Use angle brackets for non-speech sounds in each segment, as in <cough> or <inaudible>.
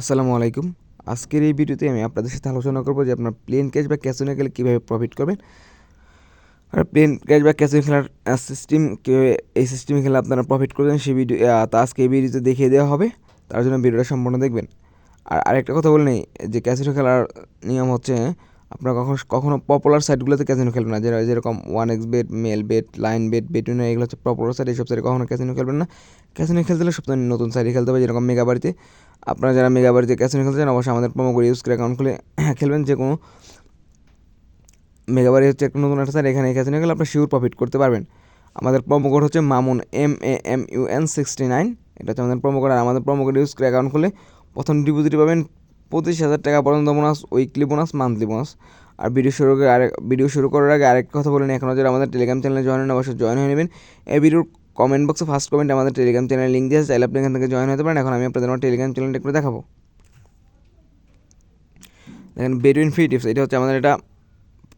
আসসালামু আলাইকুম। আজকের এই ভিডিওতে আমি আপনাদের সাথে আলোচনা করব যে আপনার প্লেন ক্যাশ বা ক্যাসিনো গেলে কীভাবে প্রফিট করবেন। আর প্লেন ক্যাশ বা ক্যাসিনো খেলার সিস্টেম কীভাবে এই সিস্টেমে খেলে আপনারা প্রফিট করবেন সেই ভিডিও তা আজকে এই ভিডিওতে দেখিয়ে দেওয়া হবে। তার জন্য ভিডিওটা সম্পূর্ণ দেখবেন। আর আরেকটা কথা বলে নেই যে ক্যাসিনো খেলার নিয়ম হচ্ছে, আপনারা কখনো কখনো পপুলার সাইটগুলোতে ক্যাসিনো খেলবেন না। যেটা যেরকম one X bet Mel bet line bet Bethune এগুলো হচ্ছে পপুলার সাইট এইসব সাইটে কখনো ক্যাসিনো খেলবেন না। ক্যাসিনো খেলতে হলে সবসময় নতুন সাইটে খেলতে হবে, যেরকম মেগা বাড়িতে আপনারা যারা মেগা বাড়িতে ক্যাসিনো খেলতে চান, অবশ্যই আমাদের প্রোমো কোড ইউজ করে অ্যাকাউন্ট খুলে <clears throat> খেলবেন। যে কোনো মেগা বাড়ি হচ্ছে একটা নতুন একটা সাইট এখানে ক্যাসিনো খেলে আপনি শিওর প্রফিট করতে পারবেন। আমাদের প্রোমো কোড হচ্ছে Mamun M A M U N sixty nine এটা হচ্ছে আমাদের প্রোমো কোড আর আমাদের প্রোমো কোড ইউজ করে অ্যাকাউন্ট খুলে প্রথম ডিপোজিট পাবেন পঁচিশ হাজার টাকা পর্যন্ত bonus weekly bonus monthly bonus আর ভিডিও শুরু করে আরেক ভিডিও শুরু করার আগে আরেক কথা বলেন এখনও যারা আমাদের টেলিগ্রাম চ্যানেলে জয়েন অবশ্যই জয়েন হয়ে নেবেন। এই ভিডিওর কমেন্ট বক্সে ফার্স্ট কমেন্ট আমাদের টেলিগ্রাম চ্যানেল লিঙ্ক দিয়ে চাইলে আপনি এখান থেকে জয়েন হতে পারেন। এখন আমি আপনাদের আমার টেলিগ্রাম চ্যানেলটা একটু দেখাবো। দেখেন বেডুইন ফ্রি টিপস এটা হচ্ছে আমাদের এটা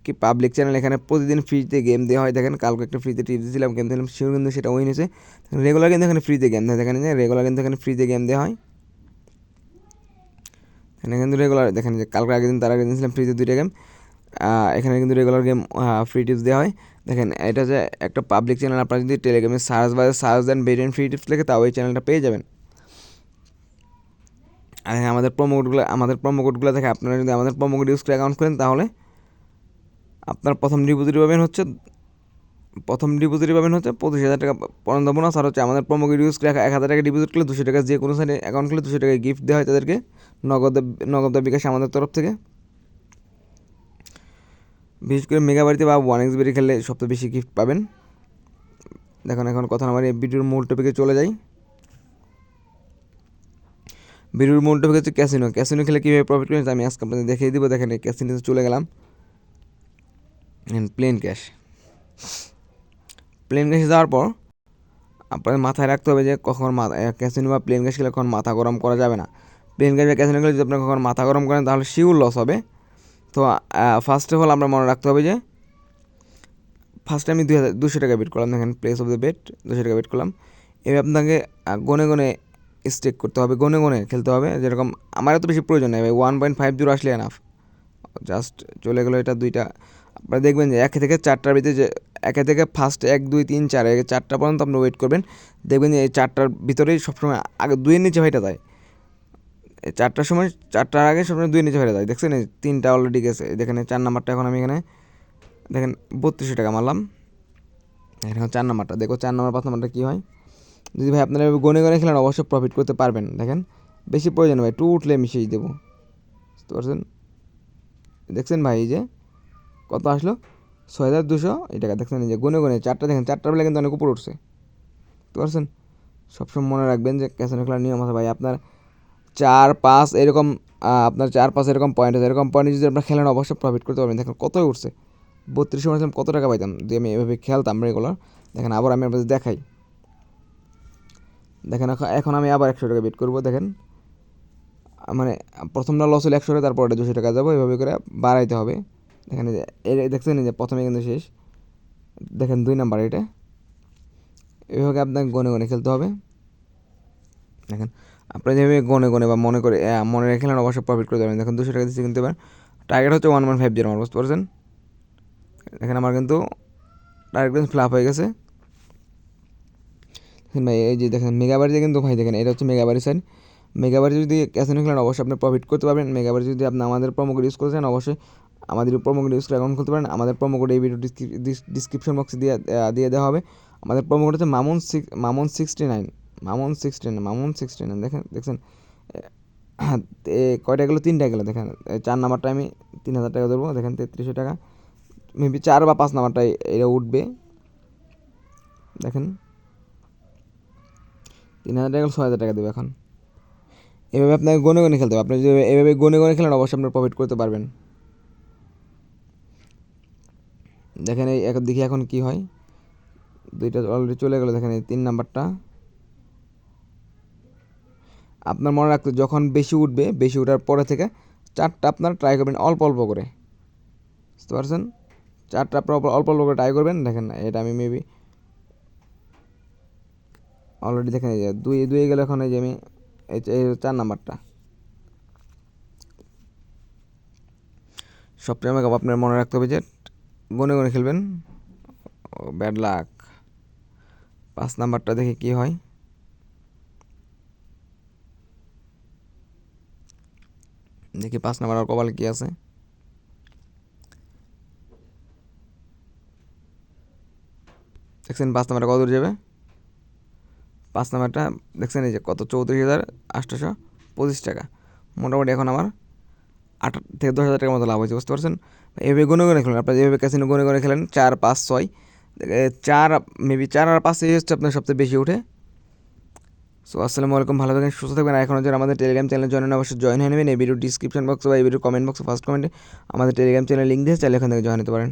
কি পাবলিক চ্যানেল এখানে প্রতিদিন ফ্রিতে গেম দেওয়া হয়। দেখেন, কালকে একটা ফ্রিতে টিপস দিয়েছিলাম গেম দিলাম শিওর কিন্তু সেটা উইন হয়েছে। রেগুলার কিন্তু এখানে ফ্রিতে গেম দেয়। দেখেন, যে রেগুলার কিন্তু এখানে ফ্রিতে গেম দেওয়া হয়। এখানে কিন্তু রেগুলার দেখেন, যে কালকে আগের দিন, তার আগের দিন ছিলাম ফ্রিতে দুইটা গেম এখানে কিন্তু রেগুলার গেম ফ্রি টিপস দেওয়া হয়। দেখেন, এটা যে একটা পাবলিক চ্যানেল আপনারা যদি টেলিগ্রামে সার্চ বা সার্চ দেন বেরিয়ান ফ্রি টিপস লেখে তাও এই চ্যানেলটা পেয়ে যাবেন। আর হ্যাঁ আমাদের কোডগুলো আমাদের প্রোমো কোডগুলো দেখে আপনারা যদি আমাদের কোড ইউজ করে অ্যাকাউন্ট করেন, তাহলে আপনার প্রথম ডিপোজিট পাবেন হচ্ছে, প্রথম ডিপোজিট পাবেন হচ্ছে পঁচিশ হাজার টাকা পর্যন্ত বোনাস আর হচ্ছে আমাদের কোড ইউজ করে এক হাজার টাকা ডিপোজিট করলে দুশো টাকা, যে কোনো সাইডে অ্যাকাউন্ট করলে দুশো টাকা গিফট দেওয়া হয় তাদেরকে, নগদ নগদ বিকাশ আমাদের তরফ থেকে। বিশেষ করে মেগা বাড়িতে বা ওয়ান এক্স বেরি খেললে সবচেয়ে বেশি গিফট পাবেন। দেখুন, এখন কথা আমার এই ভিডিওর মূল টপিকে চলে যাই। ভিডিওর মূল টপিক হচ্ছে ক্যাসিনো ক্যাসিনো খেলে কীভাবে প্রফিট করেন আমি আজকে আপনাদের দেখিয়ে দিব। দেখেন, এই ক্যাসিনোতে চলে গেলাম। প্লেন ক্যাশ প্লেন ক্যাশে যাওয়ার পর আপনাদের মাথায় রাখতে হবে যে কখন মাথা ক্যাসিনো বা প্লেন ক্যাশ খেলে কখন মাথা গরম করা যাবে না। প্লেন ক্যাশ বা ক্যাসিনো খেলে যদি আপনার কখন মাথা গরম করেন তাহলে শিওর লস হবে। তো ফার্স্ট অফ অল আমরা মনে রাখতে হবে যে ফার্স্টে আমি দুই হাজার, দুশো টাকা বেট করলাম, দেখেন প্লেস অফ দ্য বেট দুশো টাকা বেট করলাম। এবার আপনাকে গনে গনে স্টেক করতে হবে, গনে গনে খেলতে হবে। যেরকম আমার এত বেশি প্রয়োজন নেই ভাই ওয়ান পয়েন্ট ফাইভ জিরো আসলে এনাফ জাস্ট চলে গেলো এটা দুইটা। আপনারা দেখবেন যে একে থেকে চারটার ভিতরে যে, একে থেকে ফার্স্ট এক, দুই, তিন, চার চারটা পর্যন্ত আপনি ওয়েট করবেন। দেখবেন যে এই চারটার ভিতরেই সবসময় আগে দুইয়ের নিচে ভাইটা যায়। চারটার সময়, চারটার আগে সবসময় দুই নিচে হয়ে যায় দেখছেন তিনটা অলরেডি গেছে। দেখেন চার নাম্বারটা এখন আমি এখানে, দেখেন বত্রিশশো টাকা মারলাম। এখানে চার নাম্বারটা। দেখো চার নাম্বার, পাঁচ নাম্বারটা কী হয়? যদি ভাই আপনারা গনে গনে খেলেন, অবশ্যই প্রফিট করতে পারবেন। দেখেন, বেশি প্রয়োজন ভাই টু উঠলে মিশিয়ে দেবো। বুঝতে পারছেন? দেখছেন ভাই, এই যে কত আসলো? ছয় হাজার দুশো এই টাকা। দেখছেন এই যে গনে গনে, চারটা দেখেন, চারটার বেলা কিন্তু অনেক উপর উঠছে। বুঝতে পারছেন? সবসময় মনে রাখবেন যে ক্যাসিনো খেলার নিয়ম আছে ভাই, আপনার চার পাঁচ এরকম আপনার চার পাঁচ এরকম পয়েন্ট আছে। এরকম পয়েন্টে যদি আপনার খেলেন অবশ্যই প্রফিট করতে পারবেন, দেখেন কত উঠছে। বত্রিশ সময় কত টাকা পাইতাম? যদি আমি এভাবে খেলতাম রেগুলার দেখেন আবার আমি আপনাদের দেখাই। দেখেন এখন আমি আবার একশো টাকা বেট করব, দেখেন। মানে প্রথমটা লস হলে একশো টাকা, তারপরে দুশো টাকা যাব, এভাবে করে বাড়াইতে হবে। দেখেন দেখছেন যে প্রথমে কিন্তু শেষ। দেখেন দুই নাম্বার এটা। এভাবে আপনাকে গনে গনে খেলতে হবে। দেখেন আপনি যেভাবে গনে গনে বা মনে করে মনে রেখে নেন, অবশ্যই প্রফিট করে দেবেন। দেখুন, দুশো টাকা দিচ্ছি কিনতে পারেন টার্গেট হচ্ছে ওয়ান ওয়ান ফাইভ জিরো আমার বুঝতে পারছেন এখানে আমার কিন্তু টার্গেট ফ্লাপ হয়ে গেছে। ভাই, এই যে দেখেন মেগাবাড়িতে কিন্তু ভাই দেখেন, এটা হচ্ছে মেগাবাড়ি সাইড মেগাবাড়ি যদি ক্যাসিনো খেলেন, অবশ্যই আপনি প্রফিট করতে পারবেন। মেগাবাড়ি যদি আপনি আমাদের প্রোমো কোড ইউজ করেছেন অবশ্যই আমাদের প্রোমো কোড ইউজ করে অ্যাকাউন্ট খুলতে পারেন। আমাদের প্রোমো কোড এই ভিডিও ডিসক্রিপশন বক্সে দিয়ে দিয়ে দেওয়া হবে। আমাদের প্রোমো কোড হচ্ছে Mamun six Mamun sixty nine Mamun sixty nine Mamun sixty nine দেখেন, দেখছেন? কয়টা গেলো? তিনটা গেলো, দেখেন। চার নাম্বারটা আমি তিন হাজার টাকা ধরবো, দেখেন, তেত্রিশশো টাকা। মেবি চার বা পাঁচ নাম্বারটাই এটা উঠবে। দেখেন। তিন হাজার টাকা ছয় হাজার টাকা দেবে এখন। এভাবে আপনাকে গনে গনে খেলতে হবে। আপনি যদি এভাবে গনে গনে খেলেন, অবশ্যই আপনি প্রফিট করতে পারবেন। দেখেন এই দেখি এখন কি হয়। দুইটা অলরেডি চলে গেলো, দেখেন এই তিন নাম্বারটা। আপনার মনে রাখতে যখন বেশি উঠবে, বেশি উঠার পরে থেকে চারটা আপনার ট্রাই করবেন অল্প অল্প করে। বুঝতে পারছেন? চারটা আপনার অল্প অল্প করে ট্রাই করবেন। দেখেন না এটা আমি মেবি অলরেডি দেখেন এই যে দুই দুই গেলে এখন এই যে আমি এই চার নাম্বারটা। সবটাই আমাকে আপনার মনে রাখতে হবে যে গনে গনে খেলবেন। ব্যাড লাক পাঁচ নাম্বারটা দেখে কি হয়। দেখি পাঁচ নাম্বার আর কপালে কি আছে? দেখছেন পাঁচ নাম্বারটা কত দূর যাবে? পাঁচ নাম্বারটা দেখছেন এই যে কত? চৌত্রিশ হাজার আটশোশো পঁচিশ টাকা। মোটামুটি এখন আমার আট থেকে দশ হাজার টাকার মতো লাভ হয়েছে, বুঝতে পারছেন? এভাবে গুনে গুনে খেলেন, আপনার যেভাবে ক্যাসিনো গুনে গুনে খেলেন, চার, পাঁচ, ছয় চার মেবি চার আর পাঁচ এই হচ্ছে আপনার সবচেয়ে বেশি উঠে। সো আসসালামু আলাইকুম, ভালো থাকেন, সুস্থ থাকবেন। এখন এখনও যারা আমাদের টেলিগ্রাম চ্যানেল জয়েন অবশ্যই জয়েন হয়ে নেবেন। এই ভিডিও ডিসক্রিপশন বক্স বা এই ভিডিও কমেন্ট বক্সে ফার্স্ট কমেন্টে আমাদের টেলিগ্রাম চ্যানেল লিঙ্ক দিয়ে চাইলে এখান থেকে জয়েন হতে পারেন।